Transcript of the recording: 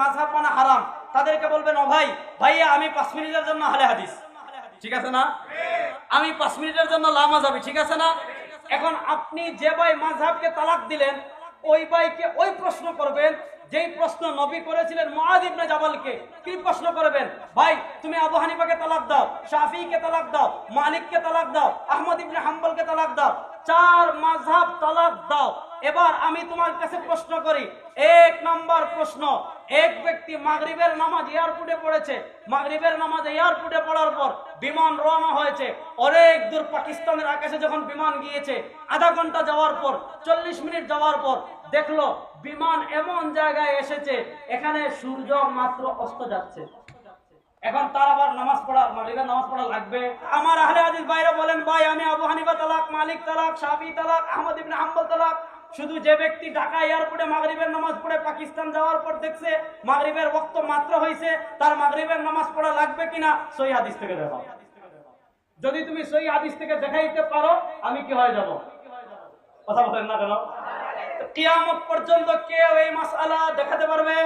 মাঝহাব মানে হারাম। তাদেরকে বলবেন, ও ভাই, ভাইয়া, আমি পাঁচ মিনিটের জন্য হালে হাদিস। ঠিক আছে না? আমি পাঁচ মিনিটের জন্য লামা যাবি ঠিক আছে না? এখন আপনি যে ভাই মাঝহাবকে তালাক দিলেন, ওই ভাইকে ওই প্রশ্ন করবেন, যেই প্রশ্ন নবী করেছিলেন মুআদ ইবনে জাবালকে, কি প্রশ্ন করবেন? ভাই, তুমি আবু হানিফাকে তালাক দাও শাফিকে তালাক দাও, মালিককে তালাক দাও, আহমদ ইবনে হাম্বলকে তালাক দাও, চার মাযহাব তালাক দাও। এবার আমি তোমার কাছে প্রশ্ন করি, এক নম্বর প্রশ্ন এক ব্যক্তি মাগরিবের নামাজ এয়ারপোর্টে পড়েছে। মাগরিবের নামাজ এয়ারপোর্টে পড়ার পর বিমান রওনা হয়েছে। অনেক দূর পাকিস্তানের আকাশে যখন বিমান গিয়েছে, আধা ঘণ্টা যাওয়ার পর, চল্লিশ মিনিট যাওয়ার পর দেখল বিমান এমন জায়গায় এসেছে, এখানে সূর্য মাত্র অস্ত যাচ্ছে। এখন তার আবার নামাজ পড়া মালিকের নামাজ পড়া লাগবে। আমার আহলে হাদিস বাইরে বলেন, ভাই, আমি আবু হানিফা তালাক, মালিক তালাক, শাফি তালাক, আহমদ তালাক শুধু যে ব্যক্তি ঢাকা এয়ারপোর্টে মাগরিবের নামাজ পড়ে পাকিস্তান যাওয়ার পর দেখছে মাগরিবের রক্ত মাত্র হয়েছে তার মাগরিবের নামাজ পড়া লাগবে কিনা সই হাদিস থেকে দেখা। যদি তুমি সই হাদিস থেকে দেখাইতে পারো, আমি কি হয়ে যাব? কথা বলেন না কেন? কিয়ামত পর্যন্ত কেউ এই মাসআলা দেখাতে পারবে?